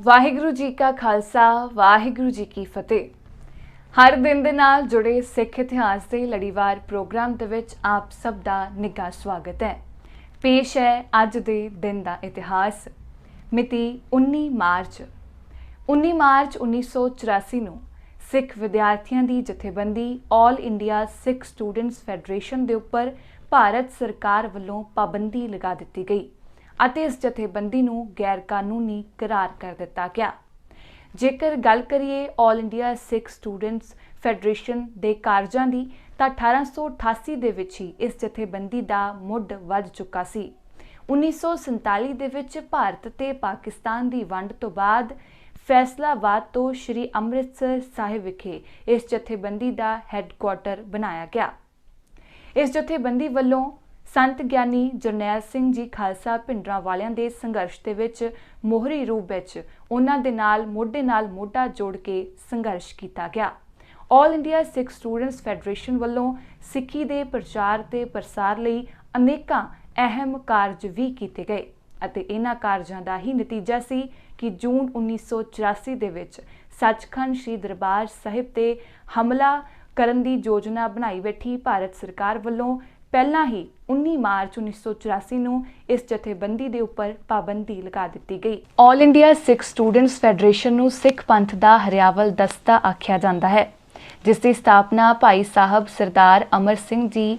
ਵਾਹਿਗੁਰੂ ਜੀ ਕਾ ਖਾਲਸਾ, ਵਾਹਿਗੁਰੂ ਜੀ ਕੀ ਫਤਿਹ। ਹਰ ਦਿਨ ਦੇ ਨਾਲ ਜੁੜੇ ਸਿੱਖ ਇਤਿਹਾਸ ਦੇ ਲੜੀਵਾਰ ਪ੍ਰੋਗਰਾਮ ਦੇ ਵਿੱਚ ਆਪ ਸਭ ਦਾ ਨਿੱਘਾ ਸਵਾਗਤ ਹੈ। ਪੇਸ਼ ਹੈ ਅੱਜ ਦੇ ਦਿਨ ਦਾ ਇਤਿਹਾਸ। ਮਿਤੀ 19 ਮਾਰਚ। 19 ਮਾਰਚ 1984 ਨੂੰ ਸਿੱਖ ਵਿਦਿਆਰਥੀਆਂ ਦੀ ਜਥੇਬੰਦੀ 올 ਇੰਡੀਆ ਸਿੱਖ ਸਟੂਡੈਂਟਸ ਫੈਡਰੇਸ਼ਨ ਦੇ ਉੱਪਰ ਭਾਰਤ ਸਰਕਾਰ ਵੱਲੋਂ ਪਾਬੰਦੀ ਲਗਾ ਦਿੱਤੀ ਗਈ। ਅਤੇ ਇਸ ਜਥੇਬੰਦੀ ਨੂੰ ਗੈਰ ਕਾਨੂੰਨੀ ਕਰਾਰ ਕਰ ਦਿੱਤਾ ਗਿਆ। ਜੇਕਰ ਗੱਲ ਕਰੀਏ 올 ਇੰਡੀਆ ਸਿੱਖ ਸਟੂਡੈਂਟਸ ਫੈਡਰੇਸ਼ਨ ਦੇ ਕਾਰਜਾਂ ਦੀ, ਤਾਂ 1888 ਦੇ ਵਿੱਚ ਹੀ ਇਸ ਜਥੇਬੰਦੀ ਦਾ ਮੁੱਢ ਵੱਜ ਚੁੱਕਾ ਸੀ। 1947 ਦੇ ਵਿੱਚ ਭਾਰਤ ਤੇ ਪਾਕਿਸਤਾਨ ਦੀ ਵੰਡ ਤੋਂ ਬਾਅਦ ਫੈਸਲਾਬਾਦ ਤੋਂ ਸ੍ਰੀ ਅੰਮ੍ਰਿਤਸਰ ਸਾਹਿਬ ਵਿਖੇ ਇਸ ਜਥੇਬੰਦੀ ਦਾ ਹੈੱਡਕੁਆਟਰ ਬਣਾਇਆ ਗਿਆ। ਇਸ ਜਥੇਬੰਦੀ ਵੱਲੋਂ ਸੰਤ ਗਿਆਨੀ ਜਰਨੈਲ ਸਿੰਘ ਜੀ ਖਾਲਸਾ ਭਿੰਡਰਾਂ ਵਾਲਿਆਂ ਦੇ ਸੰਘਰਸ਼ ਦੇ ਵਿੱਚ ਮੋਹਰੀ ਰੂਪ ਵਿੱਚ ਉਹਨਾਂ ਦੇ ਨਾਲ ਮੋਢੇ ਨਾਲ ਮੋਢਾ ਜੋੜ ਕੇ ਸੰਘਰਸ਼ ਕੀਤਾ ਗਿਆ। All India Sikh students federation ਵੱਲੋਂ ਸਿੱਖੀ ਦੇ ਪ੍ਰਚਾਰ ਤੇ ਪ੍ਰਸਾਰ ਲਈ ਅਨੇਕਾਂ ਅਹਿਮ ਕਾਰਜ ਵੀ ਕੀਤੇ ਗਏ ਅਤੇ ਇਹਨਾਂ ਕਾਰਜਾਂ ਦਾ ਹੀ ਨਤੀਜਾ ਸੀ ਕਿ ਜੂਨ 1984 ਦੇ ਵਿੱਚ ਸੱਚਖੰਡ ਸ੍ਰੀ ਦਰਬਾਰ ਸਾਹਿਬ ਤੇ ਹਮਲਾ ਕਰਨ ਦੀ ਯੋਜਨਾ ਬਣਾਈ ਬੈਠੀ ਭਾਰਤ ਸਰਕਾਰ ਵੱਲੋਂ ਪਹਿਲਾਂ ਹੀ 19 ਮਾਰਚ 1984 ਨੂੰ ਇਸ ਜਥੇਬੰਦੀ ਦੇ ਉੱਪਰ ਪਾਬੰਦੀ ਲਗਾ ਦਿੱਤੀ ਗਈ। 올 ਇੰਡੀਆ ਸਿੱਖ ਸਟੂਡੈਂਟਸ ਫੈਡਰੇਸ਼ਨ ਨੂੰ ਸਿੱਖ ਪੰਥ ਦਾ ਹਰਿਆਵਲ ਦਸਤਾ ਆਖਿਆ ਜਾਂਦਾ ਹੈ, ਜਿਸ ਦੀ ਸਥਾਪਨਾ ਭਾਈ ਸਾਹਿਬ ਸਰਦਾਰ ਅਮਰ ਸਿੰਘ ਜੀ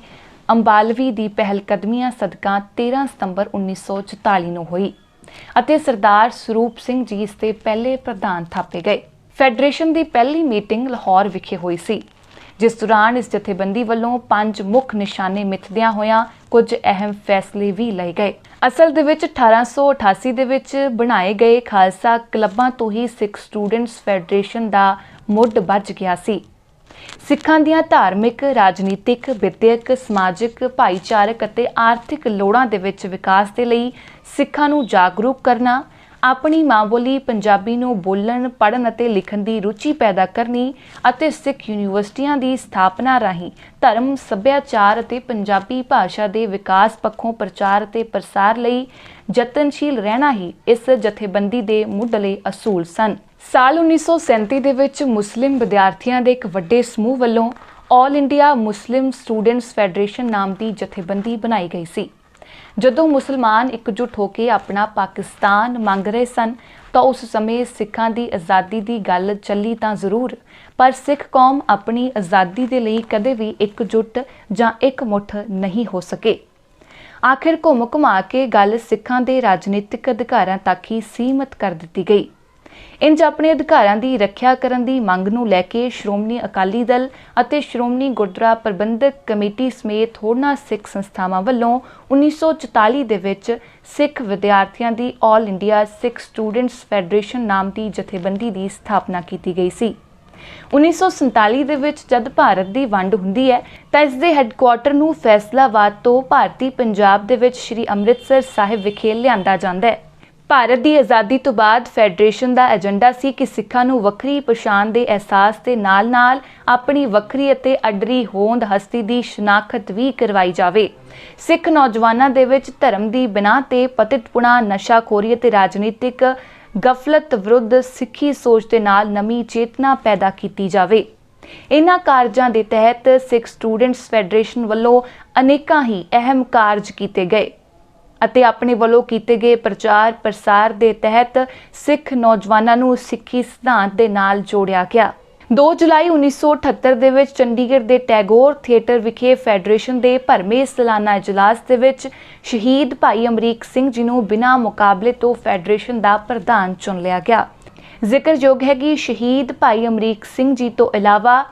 ਅੰਬਾਲਵੀ ਦੀ ਪਹਿਲ ਕਦਮੀਆਂ ਸਦਕਾ 13 ਸਤੰਬਰ 1944 ਨੂੰ ਹੋਈ ਅਤੇ ਸਰਦਾਰ ਸਰੂਪ ਸਿੰਘ ਜੀ ਇਸ ਦੇ ਪਹਿਲੇ ਪ੍ਰਧਾਨ ਥਾਪੇ ਗਏ। ਫੈਡਰੇਸ਼ਨ ਦੀ ਪਹਿਲੀ ਮੀਟਿੰਗ ਲਾਹੌਰ ਵਿਖੇ ਹੋਈ ਸੀ। ਜਿਸ ਦੌਰਾਨ ਇਸ ਜਥੇਬੰਦੀ ਵੱਲੋਂ ਪੰਜ ਮੁੱਖ ਨਿਸ਼ਾਨੇ ਮਿੱਥਦਿਆਂ ਹੋਇਆਂ ਕੁਝ ਅਹਿਮ ਫੈਸਲੇ ਵੀ ਲਏ ਗਏ। ਅਸਲ ਦੇ ਵਿੱਚ 1888 ਦੇ ਵਿੱਚ ਬਣਾਏ ਗਏ ਖਾਲਸਾ ਕਲੱਬਾਂ ਤੋਂ ਹੀ ਸਿੱਖ ਸਟੂਡੈਂਟਸ ਫੈਡਰੇਸ਼ਨ ਦਾ ਮੁੱਢ ਵੱਜ ਗਿਆ ਸੀ। ਸਿੱਖਾਂ ਦੀਆਂ ਧਾਰਮਿਕ, ਰਾਜਨੀਤਿਕ, ਵਿਦਿਅਕ, ਸਮਾਜਿਕ, ਭਾਈਚਾਰਕ ਅਤੇ ਆਰਥਿਕ ਲੋੜਾਂ ਦੇ ਵਿੱਚ ਵਿਕਾਸ ਦੇ ਲਈ ਸਿੱਖਾਂ ਨੂੰ ਜਾਗਰੂਕ ਕਰਨਾ ਆਪਣੀ ਮਾਂ ਬੋਲੀ ਪੰਜਾਬੀ ਨੂੰ ਬੋਲਣ, ਪੜ੍ਹਨ ਅਤੇ ਲਿਖਣ ਦੀ ਰੁਚੀ ਪੈਦਾ ਕਰਨੀ ਅਤੇ ਸਿੱਖ ਯੂਨੀਵਰਸਿਟੀਆਂ ਦੀ ਸਥਾਪਨਾ ਰਾਹੀਂ ਧਰਮ, ਸੱਭਿਆਚਾਰ ਅਤੇ ਪੰਜਾਬੀ ਭਾਸ਼ਾ ਦੇ ਵਿਕਾਸ ਪੱਖੋਂ ਪ੍ਰਚਾਰ ਅਤੇ ਪ੍ਰਸਾਰ ਲਈ ਯਤਨਸ਼ੀਲ ਰਹਿਣਾ ਹੀ ਇਸ ਜਥੇਬੰਦੀ ਦੇ ਮੁੱਢਲੇ ਅਸੂਲ ਸਨ। ਸਾਲ 1937 ਦੇ ਵਿੱਚ ਮੁਸਲਿਮ ਵਿਦਿਆਰਥੀਆਂ ਦੇ ਇੱਕ ਵੱਡੇ ਸਮੂਹ ਵੱਲੋਂ all India Muslim students federation ਨਾਮ ਦੀ ਜਥੇਬੰਦੀ ਬਣਾਈ ਗਈ ਸੀ ਜਦੋਂ ਮੁਸਲਮਾਨ ਇਕਜੁੱਟ ਹੋ ਕੇ ਆਪਣਾ ਪਾਕਿਸਤਾਨ ਮੰਗ ਰਹੇ ਸਨ, ਤਾਂ ਉਸ ਸਮੇਂ ਸਿੱਖਾਂ ਦੀ ਆਜ਼ਾਦੀ ਦੀ ਗੱਲ ਚੱਲੀ ਤਾਂ ਜ਼ਰੂਰ, ਪਰ ਸਿੱਖ ਕੌਮ ਆਪਣੀ ਆਜ਼ਾਦੀ ਦੇ ਲਈ ਕਦੇ ਵੀ ਇਕਜੁੱਟ ਜਾਂ ਇਕਮੁੱਠ ਨਹੀਂ ਹੋ ਸਕੇ। ਆਖਿਰ ਘੁੰਮ ਘੁਮਾ ਕੇ ਗੱਲ ਸਿੱਖਾਂ ਦੇ ਰਾਜਨੀਤਿਕ ਅਧਿਕਾਰਾਂ ਤੱਕ ਹੀ ਸੀਮਤ ਕਰ ਦਿੱਤੀ ਗਈ। ਇੰਜ ਆਪਣੇ ਅਧਿਕਾਰਾਂ ਦੀ ਰੱਖਿਆ ਕਰਨ ਦੀ ਮੰਗ ਨੂੰ ਲੈ ਕੇ ਸ਼੍ਰੋਮਣੀ ਅਕਾਲੀ ਦਲ ਅਤੇ ਸ਼੍ਰੋਮਣੀ ਗੁਰਦੁਆਰਾ ਪ੍ਰਬੰਧਕ ਕਮੇਟੀ ਸਮੇਤ ਹੋਰਨਾਂ ਸਿੱਖ ਸੰਸਥਾਵਾਂ ਵੱਲੋਂ 1944 ਦੇ ਵਿੱਚ ਸਿੱਖ ਵਿਦਿਆਰਥੀਆਂ ਦੀ all India Sikh students federation ਨਾਮ ਦੀ ਜਥੇਬੰਦੀ ਦੀ ਸਥਾਪਨਾ ਕੀਤੀ ਗਈ ਸੀ। 1947 ਦੇ ਵਿੱਚ ਜਦ ਭਾਰਤ ਦੀ ਵੰਡ ਹੁੰਦੀ ਹੈ, ਤਾਂ ਇਸ ਦੇ ਹੈੱਡਕੁਆਟਰ ਨੂੰ ਫੈਸਲਾਬਾਦ ਤੋਂ ਭਾਰਤੀ ਪੰਜਾਬ ਦੇ ਵਿੱਚ ਸ੍ਰੀ ਅੰਮ੍ਰਿਤਸਰ ਸਾਹਿਬ ਵਿਖੇ ਲਿਆਂਦਾ ਜਾਂਦਾ ਹੈ। ਭਾਰਤ ਦੀ ਆਜ਼ਾਦੀ ਤੋਂ ਬਾਅਦ ਫੈਡਰੇਸ਼ਨ ਦਾ ਏਜੰਡਾ ਸੀ ਕਿ ਸਿੱਖਾਂ ਨੂੰ ਵੱਖਰੀ ਪਛਾਣ ਦੇ ਅਹਿਸਾਸ ਦੇ ਨਾਲ-ਨਾਲ ਆਪਣੀ ਵੱਖਰੀ ਅਤੇ ਅਡਰੀ ਹੋਂਦ ਹਸਤੀ ਦੀ ਸ਼ਨਾਖਤ ਵੀ ਕਰਵਾਈ ਜਾਵੇ। ਸਿੱਖ ਨੌਜਵਾਨਾਂ ਦੇ ਵਿੱਚ ਧਰਮ ਦੀ ਬਿਨਾਂ ਤੇ ਪਤਿਤਪੁਣਾ, ਨਸ਼ਾਖੋਰੀ ਅਤੇ ਰਾਜਨੀਤਿਕ ਗਫਲਤ ਵਿਰੁੱਧ ਸਿੱਖੀ ਸੋਚ ਦੇ ਨਾਲ ਨਵੀਂ ਚੇਤਨਾ ਪੈਦਾ ਕੀਤੀ ਜਾਵੇ। ਇਨ੍ਹਾਂ ਕਾਰਜਾਂ ਦੇ ਤਹਿਤ ਸਿੱਖ ਸਟੂਡੈਂਟਸ ਫੈਡਰੇਸ਼ਨ ਵੱਲੋਂ ਅਨੇਕਾਂ ਹੀ ਅਹਿਮ ਕਾਰਜ ਕੀਤੇ ਗਏ। ਅਤੇ ਆਪਣੇ ਵੱਲੋਂ ਕੀਤੇ ਗਏ ਪ੍ਰਚਾਰ ਪ੍ਰਸਾਰ ਦੇ ਤਹਿਤ ਸਿੱਖ ਨੌਜਵਾਨਾਂ ਨੂੰ ਸਿੱਖੀ ਸਿਧਾਂਤ ਦੇ ਨਾਲ ਜੋੜਿਆ ਗਿਆ। 2 ਜੁਲਾਈ 1978 ਦੇ ਵਿੱਚ ਚੰਡੀਗੜ੍ਹ ਦੇ ਟੈਗੋਰ ਥੀਏਟਰ ਵਿਖੇ ਫੈਡਰੇਸ਼ਨ ਦੇ ਭਰਮੇ ਸਾਲਾਨਾ ਇਜਲਾਸ ਦੇ ਵਿੱਚ ਸ਼ਹੀਦ ਭਾਈ ਅਮਰੀਕ ਸਿੰਘ ਜੀ ਨੂੰ ਬਿਨਾਂ ਮੁਕਾਬਲੇ ਤੋਂ ਫੈਡਰੇਸ਼ਨ ਦਾ ਪ੍ਰਧਾਨ ਚੁਣ ਲਿਆ ਗਿਆ। ਜ਼ਿਕਰਯੋਗ ਹੈ ਕਿ ਸ਼ਹੀਦ ਭਾਈ ਅਮਰੀਕ ਸਿੰਘ ਜੀ ਤੋਂ ਇਲਾਵਾ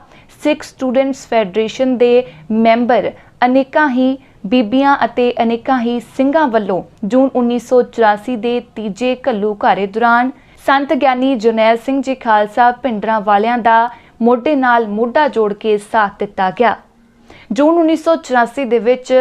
ਸਿੱਖ ਸਟੂਡੈਂਟਸ ਫੈਡਰੇਸ਼ਨ ਦੇ ਮੈਂਬਰ ਅਨੇਕਾਂ ਹੀ ਬੀਬੀਆਂ ਅਤੇ ਅਨੇਕਾਂ ਹੀ ਸਿੰਘਾਂ ਵੱਲੋਂ ਜੂਨ 1984 ਦੇ ਤੀਜੇ ਘੱਲੂ ਘਾਰੇ ਦੌਰਾਨ ਸੰਤ ਗਿਆਨੀ ਜਰਨੈਲ ਸਿੰਘ ਜੀ ਖਾਲਸਾ ਭਿੰਡਰਾਂ ਵਾਲਿਆਂ ਦਾ ਮੋਢੇ ਨਾਲ ਮੋਢਾ ਜੋੜ ਕੇ ਸਾਥ ਦਿੱਤਾ ਗਿਆ। ਜੂਨ 1984 ਦੇ ਵਿੱਚ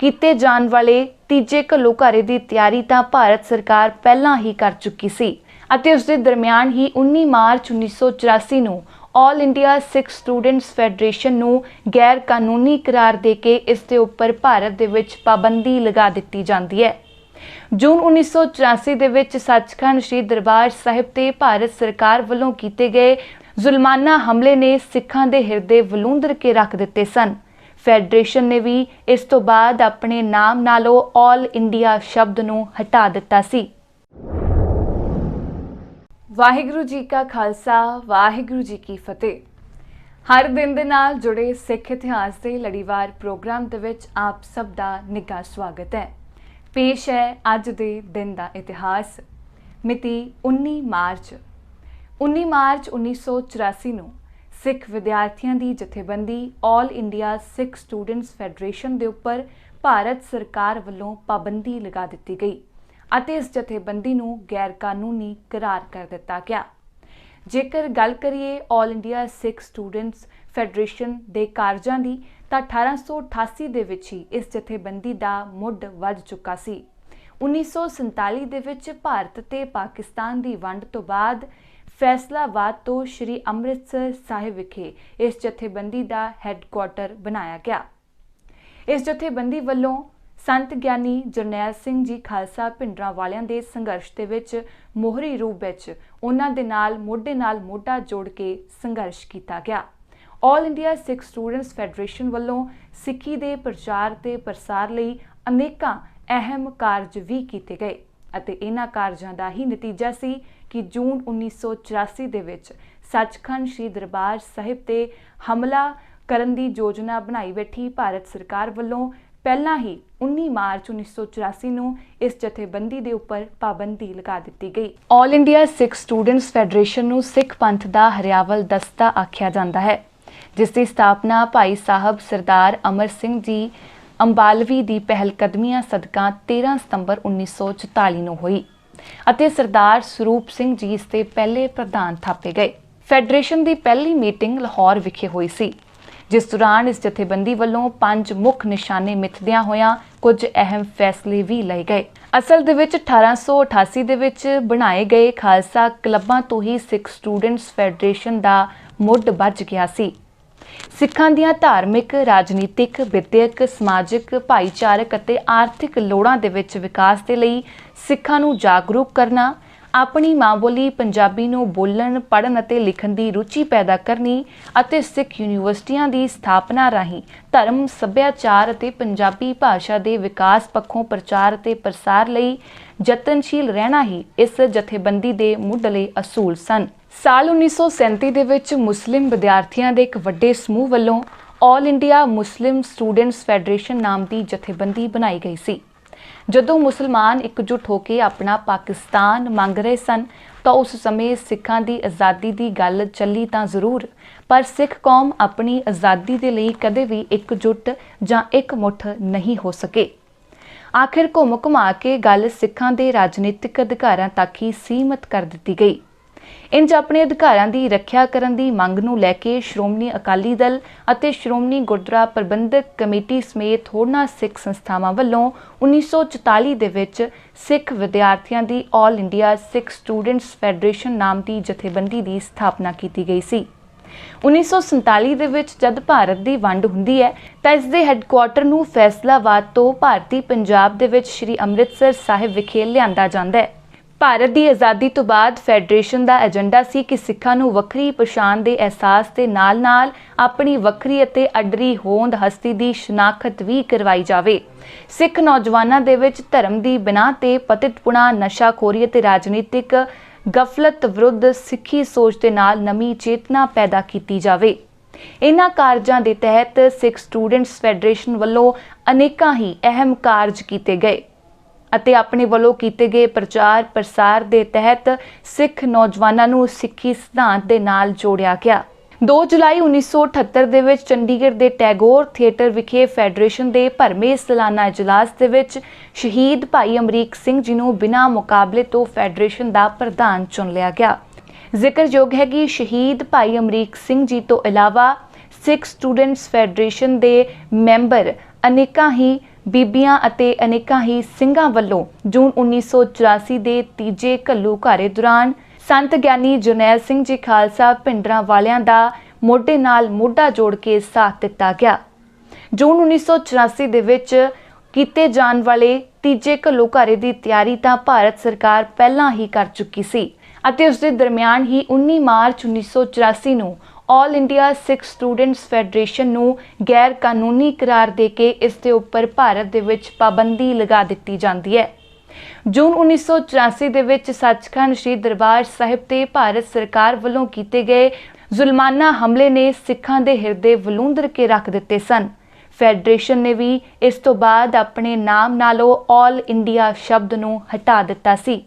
ਕੀਤੇ ਜਾਣ ਵਾਲੇ ਤੀਜੇ ਘੱਲੂ ਘਾਰੇ ਦੀ ਤਿਆਰੀ ਤਾਂ ਭਾਰਤ ਸਰਕਾਰ ਪਹਿਲਾਂ ਹੀ ਕਰ ਚੁੱਕੀ ਸੀ ਅਤੇ ਉਸ ਦੇ ਦਰਮਿਆਨ ਹੀ 19 ਮਾਰਚ 1984 ਨੂੰ all India Sikh students federation ਨੂੰ ਗੈਰ ਕਾਨੂੰਨੀ ਕਰਾਰ ਦੇ ਕੇ ਇਸ ਦੇ ਉੱਪਰ ਭਾਰਤ ਦੇ ਵਿੱਚ ਪਾਬੰਦੀ ਲਗਾ ਦਿੱਤੀ ਜਾਂਦੀ ਹੈ। ਜੂਨ 1984 ਦੇ ਵਿੱਚ ਸੱਚਖੰਡ ਸ੍ਰੀ ਦਰਬਾਰ ਸਾਹਿਬ ਤੇ ਭਾਰਤ ਸਰਕਾਰ ਵੱਲੋਂ ਕੀਤੇ ਗਏ ਜ਼ੁਲਮਾਨਾ ਹਮਲੇ ਨੇ ਸਿੱਖਾਂ ਦੇ ਹਿਰਦੇ ਵਲੂੰਦਰ ਕੇ ਰੱਖ ਦਿੱਤੇ ਸਨ। ਫੈਡਰੇਸ਼ਨ ਨੇ ਵੀ ਇਸ ਤੋਂ ਬਾਅਦ ਆਪਣੇ ਨਾਮ ਨਾਲੋਂ 올 ਇੰਡੀਆ ਸ਼ਬਦ ਨੂੰ ਹਟਾ ਦਿੱਤਾ ਸੀ। ਵਾਹਿਗੁਰੂ ਜੀ ਕਾ ਖਾਲਸਾ, ਵਾਹਿਗੁਰੂ ਜੀ ਕੀ ਫਤਿਹ। ਹਰ ਦਿਨ ਦੇ ਨਾਲ ਜੁੜੇ ਸਿੱਖ ਇਤਿਹਾਸ ਦੇ ਲੜੀਵਾਰ ਪ੍ਰੋਗਰਾਮ ਦੇ ਵਿੱਚ ਆਪ ਸਭ ਦਾ ਨਿੱਘਾ ਸਵਾਗਤ ਹੈ। ਪੇਸ਼ ਹੈ ਅੱਜ ਦੇ ਦਿਨ ਦਾ ਇਤਿਹਾਸ। ਮਿਤੀ 19 ਮਾਰਚ। 19 ਮਾਰਚ 1984 ਨੂੰ ਸਿੱਖ ਵਿਦਿਆਰਥੀਆਂ ਦੀ ਜਥੇਬੰਦੀ 올 ਇੰਡੀਆ ਸਿੱਖ ਸਟੂਡੈਂਟਸ ਫੈਡਰੇਸ਼ਨ ਦੇ ਉੱਪਰ ਭਾਰਤ ਸਰਕਾਰ ਵੱਲੋਂ ਪਾਬੰਦੀ ਲਗਾ ਦਿੱਤੀ ਗਈ। ਅਤੇ ਇਸ ਜਥੇਬੰਦੀ ਨੂੰ ਗੈਰ ਕਾਨੂੰਨੀ ਕਰਾਰ ਕਰ ਦਿੱਤਾ ਗਿਆ। ਜੇਕਰ ਗੱਲ ਕਰੀਏ 올 ਇੰਡੀਆ ਸਿੱਖ ਸਟੂਡੈਂਟਸ ਫੈਡਰੇਸ਼ਨ ਦੇ ਕਾਰਜਾਂ ਦੀ, ਤਾਂ 1888 ਦੇ ਵਿੱਚ ਹੀ ਇਸ ਜਥੇਬੰਦੀ ਦਾ ਮੁੱਢ ਵੱਜ ਚੁੱਕਾ ਸੀ। 1947 ਦੇ ਵਿੱਚ ਭਾਰਤ ਤੇ ਪਾਕਿਸਤਾਨ ਦੀ ਵੰਡ ਤੋਂ ਬਾਅਦ ਫੈਸਲਾਬਾਦ ਤੋਂ ਸ੍ਰੀ ਅੰਮ੍ਰਿਤਸਰ ਸਾਹਿਬ ਵਿਖੇ ਇਸ ਜਥੇਬੰਦੀ ਦਾ ਹੈੱਡਕੁਆਟਰ ਬਣਾਇਆ ਗਿਆ। ਇਸ ਜਥੇਬੰਦੀ ਵੱਲੋਂ ਸੰਤ ਗਿਆਨੀ ਜਰਨੈਲ ਸਿੰਘ ਜੀ ਖਾਲਸਾ ਪਿੰਡਰਾਂ ਵਾਲਿਆਂ ਦੇ ਸੰਘਰਸ਼ ਦੇ ਵਿੱਚ ਮੋਹਰੀ ਰੂਪ ਵਿੱਚ ਉਹਨਾਂ ਦੇ ਨਾਲ ਮੋਢੇ ਨਾਲ ਮੋਢਾ ਜੋੜ ਕੇ ਸੰਘਰਸ਼ ਕੀਤਾ ਗਿਆ। All India Sikh students federation ਵੱਲੋਂ ਸਿੱਖੀ ਦੇ ਪ੍ਰਚਾਰ ਤੇ ਪ੍ਰਸਾਰ ਲਈ ਅਨੇਕਾਂ ਅਹਿਮ ਕਾਰਜ ਵੀ ਕੀਤੇ ਗਏ ਅਤੇ ਇਹਨਾਂ ਕਾਰਜਾਂ ਦਾ ਹੀ ਨਤੀਜਾ ਸੀ ਕਿ ਜੂਨ 1984 ਦੇ ਵਿੱਚ ਸੱਚਖੰਡ ਸ੍ਰੀ ਦਰਬਾਰ ਸਾਹਿਬ ਤੇ ਹਮਲਾ ਕਰਨ ਦੀ ਯੋਜਨਾ ਬਣਾਈ ਬੈਠੀ ਭਾਰਤ ਸਰਕਾਰ ਵੱਲੋਂ ਪਹਿਲਾਂ ਹੀ 19 ਮਾਰਚ 1984 ਨੂੰ ਇਸ ਜਥੇਬੰਦੀ ਦੇ ਉੱਪਰ ਪਾਬੰਦੀ ਲਗਾ ਦਿੱਤੀ ਗਈ। 올 ਇੰਡੀਆ ਸਿੱਖ ਸਟੂਡੈਂਟਸ ਫੈਡਰੇਸ਼ਨ ਨੂੰ ਸਿੱਖ ਪੰਥ ਦਾ ਹਰਿਆਵਲ ਦਸਤਾ ਆਖਿਆ ਜਾਂਦਾ ਹੈ, ਜਿਸ ਦੀ ਸਥਾਪਨਾ ਭਾਈ ਸਾਹਿਬ ਸਰਦਾਰ ਅਮਰ ਸਿੰਘ ਜੀ ਅੰਬਾਲਵੀ ਦੀ ਪਹਿਲ ਕਦਮੀਆਂ ਸਦਕਾ 13 ਸਤੰਬਰ 1944 ਨੂੰ ਹੋਈ ਅਤੇ ਸਰਦਾਰ ਸਰੂਪ ਸਿੰਘ ਜੀ ਇਸ ਦੇ ਪਹਿਲੇ ਪ੍ਰਧਾਨ ਥਾਪੇ ਗਏ। ਫੈਡਰੇਸ਼ਨ ਦੀ ਪਹਿਲੀ ਮੀਟਿੰਗ ਲਾਹੌਰ ਵਿਖੇ ਹੋਈ ਸੀ। ਜਿਸ ਦੌਰਾਨ ਇਸ ਜਥੇਬੰਦੀ ਵੱਲੋਂ ਪੰਜ ਮੁੱਖ ਨਿਸ਼ਾਨੇ ਮਿੱਥਦਿਆਂ ਹੋਇਆਂ ਕੁਝ ਅਹਿਮ ਫੈਸਲੇ ਵੀ ਲਏ ਗਏ। ਅਸਲ ਦੇ ਵਿੱਚ 1888 ਦੇ ਵਿੱਚ ਬਣਾਏ ਗਏ ਖਾਲਸਾ ਕਲੱਬਾਂ ਤੋਂ ਹੀ ਸਿੱਖ ਸਟੂਡੈਂਟਸ ਫੈਡਰੇਸ਼ਨ ਦਾ ਮੁੱਢ ਵੱਜ ਗਿਆ ਸੀ। ਸਿੱਖਾਂ ਦੀਆਂ ਧਾਰਮਿਕ, ਰਾਜਨੀਤਿਕ, ਵਿਦਿਅਕ, ਸਮਾਜਿਕ, ਭਾਈਚਾਰਕ ਅਤੇ ਆਰਥਿਕ ਲੋੜਾਂ ਦੇ ਵਿੱਚ ਵਿਕਾਸ ਦੇ ਲਈ ਸਿੱਖਾਂ ਨੂੰ ਜਾਗਰੂਕ ਕਰਨਾ ਆਪਣੀ ਮਾਂ ਬੋਲੀ ਪੰਜਾਬੀ ਨੂੰ ਬੋਲਣ, ਪੜ੍ਹਨ ਅਤੇ ਲਿਖਣ ਦੀ ਰੁਚੀ ਪੈਦਾ ਕਰਨੀ ਅਤੇ ਸਿੱਖ ਯੂਨੀਵਰਸਿਟੀਆਂ ਦੀ ਸਥਾਪਨਾ ਰਾਹੀਂ ਧਰਮ, ਸੱਭਿਆਚਾਰ ਅਤੇ ਪੰਜਾਬੀ ਭਾਸ਼ਾ ਦੇ ਵਿਕਾਸ ਪੱਖੋਂ ਪ੍ਰਚਾਰ ਅਤੇ ਪ੍ਰਸਾਰ ਲਈ ਯਤਨਸ਼ੀਲ ਰਹਿਣਾ ਹੀ ਇਸ ਜਥੇਬੰਦੀ ਦੇ ਮੁੱਢਲੇ ਅਸੂਲ ਸਨ। ਸਾਲ 1937 ਦੇ ਵਿੱਚ ਮੁਸਲਿਮ ਵਿਦਿਆਰਥੀਆਂ ਦੇ ਇੱਕ ਵੱਡੇ ਸਮੂਹ ਵੱਲੋਂ all India Muslim students federation ਨਾਮ ਦੀ ਜਥੇਬੰਦੀ ਬਣਾਈ ਗਈ ਸੀ ਜਦੋਂ ਮੁਸਲਮਾਨ ਇਕਜੁੱਟ ਹੋ ਕੇ ਆਪਣਾ ਪਾਕਿਸਤਾਨ ਮੰਗ ਰਹੇ ਸਨ, ਤਾਂ ਉਸ ਸਮੇਂ ਸਿੱਖਾਂ ਦੀ ਆਜ਼ਾਦੀ ਦੀ ਗੱਲ ਚੱਲੀ ਤਾਂ ਜ਼ਰੂਰ, ਪਰ ਸਿੱਖ ਕੌਮ ਆਪਣੀ ਆਜ਼ਾਦੀ ਦੇ ਲਈ ਕਦੇ ਵੀ ਇਕਜੁੱਟ ਜਾਂ ਇਕਮੁੱਠ ਨਹੀਂ ਹੋ ਸਕੇ। ਆਖਿਰ ਘੁੰਮ ਘੁਮਾ ਕੇ ਗੱਲ ਸਿੱਖਾਂ ਦੇ ਰਾਜਨੀਤਿਕ ਅਧਿਕਾਰਾਂ ਤੱਕ ਹੀ ਸੀਮਤ ਕਰ ਦਿੱਤੀ ਗਈ। ਇੰਜ ਆਪਣੇ ਅਧਿਕਾਰਾਂ ਦੀ ਰੱਖਿਆ ਕਰਨ ਦੀ ਮੰਗ ਨੂੰ ਲੈ ਕੇ ਸ਼੍ਰੋਮਣੀ ਅਕਾਲੀ ਦਲ ਅਤੇ ਸ਼੍ਰੋਮਣੀ ਗੁਰਦੁਆਰਾ ਪ੍ਰਬੰਧਕ ਕਮੇਟੀ ਸਮੇਤ ਹੋਰਨਾਂ ਸਿੱਖ ਸੰਸਥਾਵਾਂ ਵੱਲੋਂ 1944 ਦੇ ਵਿੱਚ ਸਿੱਖ ਵਿਦਿਆਰਥੀਆਂ ਦੀ all India Sikh students federation ਨਾਮ ਦੀ ਜਥੇਬੰਦੀ ਦੀ ਸਥਾਪਨਾ ਕੀਤੀ ਗਈ ਸੀ। 1947 ਦੇ ਵਿੱਚ ਜਦ ਭਾਰਤ ਦੀ ਵੰਡ ਹੁੰਦੀ ਹੈ, ਤਾਂ ਇਸ ਦੇ ਹੈੱਡਕੁਆਟਰ ਨੂੰ ਫੈਸਲਾਬਾਦ ਤੋਂ ਭਾਰਤੀ ਪੰਜਾਬ ਦੇ ਵਿੱਚ ਸ੍ਰੀ ਅੰਮ੍ਰਿਤਸਰ ਸਾਹਿਬ ਵਿਖੇ ਲਿਆਂਦਾ ਜਾਂਦਾ ਹੈ। ਭਾਰਤ ਦੀ ਆਜ਼ਾਦੀ ਤੋਂ ਬਾਅਦ ਫੈਡਰੇਸ਼ਨ ਦਾ ਏਜੰਡਾ ਸੀ ਕਿ ਸਿੱਖਾਂ ਨੂੰ ਵੱਖਰੀ ਪਛਾਣ ਦੇ ਅਹਿਸਾਸ ਦੇ ਨਾਲ-ਨਾਲ ਆਪਣੀ ਵੱਖਰੀ ਅਤੇ ਅਡਰੀ ਹੋਂਦ ਹਸਤੀ ਦੀ ਸ਼ਨਾਖਤ ਵੀ ਕਰਵਾਈ ਜਾਵੇ। ਸਿੱਖ ਨੌਜਵਾਨਾਂ ਦੇ ਵਿੱਚ ਧਰਮ ਦੀ ਬਿਨਾਂ ਤੇ ਪਤਿਤਪੁਣਾ, ਨਸ਼ਾਖੋਰੀ ਅਤੇ ਰਾਜਨੀਤਿਕ ਗਫਲਤ ਵਿਰੁੱਧ ਸਿੱਖੀ ਸੋਚ ਦੇ ਨਾਲ ਨਵੀਂ ਚੇਤਨਾ ਪੈਦਾ ਕੀਤੀ ਜਾਵੇ। ਇਨ੍ਹਾਂ ਕਾਰਜਾਂ ਦੇ ਤਹਿਤ ਸਿੱਖ ਸਟੂਡੈਂਟਸ ਫੈਡਰੇਸ਼ਨ ਵੱਲੋਂ ਅਨੇਕਾਂ ਹੀ ਅਹਿਮ ਕਾਰਜ ਕੀਤੇ ਗਏ। ਅਤੇ ਆਪਣੇ ਵੱਲੋਂ ਕੀਤੇ ਗਏ ਪ੍ਰਚਾਰ ਪ੍ਰਸਾਰ ਦੇ ਤਹਿਤ ਸਿੱਖ ਨੌਜਵਾਨਾਂ ਨੂੰ ਸਿੱਖੀ ਸਿਧਾਂਤ ਦੇ ਨਾਲ ਜੋੜਿਆ ਗਿਆ। 2 ਜੁਲਾਈ 1978 ਦੇ ਵਿੱਚ ਚੰਡੀਗੜ੍ਹ ਦੇ ਟੈਗੋਰ ਥੀਏਟਰ ਵਿਖੇ ਫੈਡਰੇਸ਼ਨ ਦੇ ਭਰਮੇ ਸਾਲਾਨਾ ਇਜਲਾਸ ਦੇ ਵਿੱਚ ਸ਼ਹੀਦ ਭਾਈ ਅਮਰੀਕ ਸਿੰਘ ਜੀ ਨੂੰ ਬਿਨਾਂ ਮੁਕਾਬਲੇ ਤੋਂ ਫੈਡਰੇਸ਼ਨ ਦਾ ਪ੍ਰਧਾਨ ਚੁਣ ਲਿਆ ਗਿਆ। ਜ਼ਿਕਰਯੋਗ ਹੈ ਕਿ ਸ਼ਹੀਦ ਭਾਈ ਅਮਰੀਕ ਸਿੰਘ ਜੀ ਤੋਂ ਇਲਾਵਾ ਸਿੱਖ ਸਟੂਡੈਂਟਸ ਫੈਡਰੇਸ਼ਨ ਦੇ ਮੈਂਬਰ ਅਨੇਕਾਂ ਹੀ ਬੀਬੀਆਂ ਅਤੇ ਅਨੇਕਾਂ ਹੀ ਸਿੰਘਾਂ ਵੱਲੋਂ ਜੂਨ 1984 ਦੇ ਤੀਜੇ ਘੱਲੂ ਘਾਰੇ ਦੌਰਾਨ ਸੰਤ ਗਿਆਨੀ ਜਰਨੈਲ ਸਿੰਘ ਜੀ ਖਾਲਸਾ ਪਿੰਡਰਾਂ ਵਾਲਿਆਂ ਦਾ ਮੋਢੇ ਨਾਲ ਮੋਢਾ ਜੋੜ ਕੇ ਸਾਥ ਦਿੱਤਾ ਗਿਆ। ਜੂਨ 1984 ਦੇ ਵਿੱਚ ਕੀਤੇ ਜਾਣ ਵਾਲੇ ਤੀਜੇ ਘੱਲੂਘਾਰੇ ਦੀ ਤਿਆਰੀ ਤਾਂ ਭਾਰਤ ਸਰਕਾਰ ਪਹਿਲਾਂ ਹੀ ਕਰ ਚੁੱਕੀ ਸੀ ਅਤੇ ਉਸ ਦੇ ਦਰਮਿਆਨ ਹੀ 19 ਮਾਰਚ 1984 ਨੂੰ all India Sikh students federation ਨੂੰ ਗੈਰ ਕਾਨੂੰਨੀ ਕਰਾਰ ਦੇ ਕੇ ਇਸ ਦੇ ਉੱਪਰ ਭਾਰਤ ਦੇ ਵਿੱਚ ਪਾਬੰਦੀ ਲਗਾ ਦਿੱਤੀ ਜਾਂਦੀ ਹੈ। ਜੂਨ 1984 ਦੇ ਵਿੱਚ ਸੱਚਖੰਡ ਸ੍ਰੀ ਦਰਬਾਰ ਸਾਹਿਬ ਤੇ ਭਾਰਤ ਸਰਕਾਰ ਵੱਲੋਂ ਕੀਤੇ ਗਏ ਜ਼ੁਲਮਾਨਾ ਹਮਲੇ ਨੇ ਸਿੱਖਾਂ ਦੇ ਹਿਰਦੇ ਵਲੂੰਦਰ ਕੇ ਰੱਖ ਦਿੱਤੇ ਸਨ। ਫੈਡਰੇਸ਼ਨ ਨੇ ਵੀ ਇਸ ਤੋਂ ਬਾਅਦ ਆਪਣੇ ਨਾਮ ਨਾਲੋਂ ਆਲ ਇੰਡੀਆ ਸ਼ਬਦ ਨੂੰ ਹਟਾ ਦਿੱਤਾ ਸੀ।